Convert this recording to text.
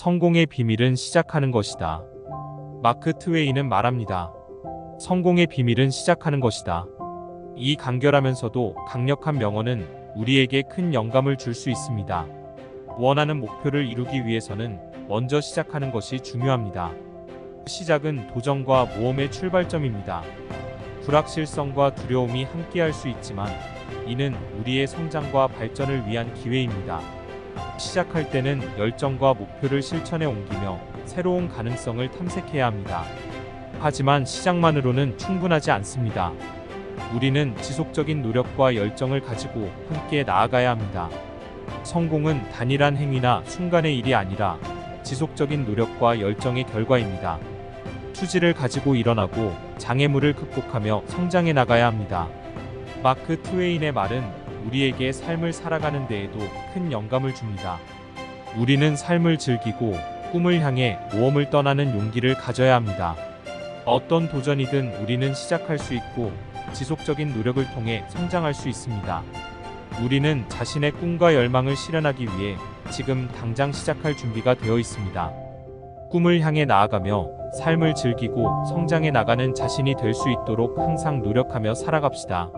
성공의 비밀은 시작하는 것이다. 마크 트웨이는 말합니다. 성공의 비밀은 시작하는 것이다. 이 간결하면서도 강력한 명언은 우리에게 큰 영감을 줄 수 있습니다. 원하는 목표를 이루기 위해서는 먼저 시작하는 것이 중요합니다. 시작은 도전과 모험의 출발점입니다. 불확실성과 두려움이 함께할 수 있지만 이는 우리의 성장과 발전을 위한 기회입니다. 시작할 때는 열정과 목표를 실천에 옮기며 새로운 가능성을 탐색해야 합니다. 하지만 시작만으로는 충분하지 않습니다. 우리는 지속적인 노력과 열정을 가지고 함께 나아가야 합니다. 성공은 단일한 행위나 순간의 일이 아니라 지속적인 노력과 열정의 결과입니다. 투지를 가지고 일어나고 장애물을 극복하며 성장해 나가야 합니다. 마크 트웨인의 말은 우리에게 삶을 살아가는 데에도 큰 영감을 줍니다. 우리는 삶을 즐기고 꿈을 향해 모험을 떠나는 용기를 가져야 합니다. 어떤 도전이든 우리는 시작할 수 있고 지속적인 노력을 통해 성장할 수 있습니다. 우리는 자신의 꿈과 열망을 실현하기 위해 지금 당장 시작할 준비가 되어 있습니다. 꿈을 향해 나아가며 삶을 즐기고 성장해 나가는 자신이 될 수 있도록 항상 노력하며 살아갑시다.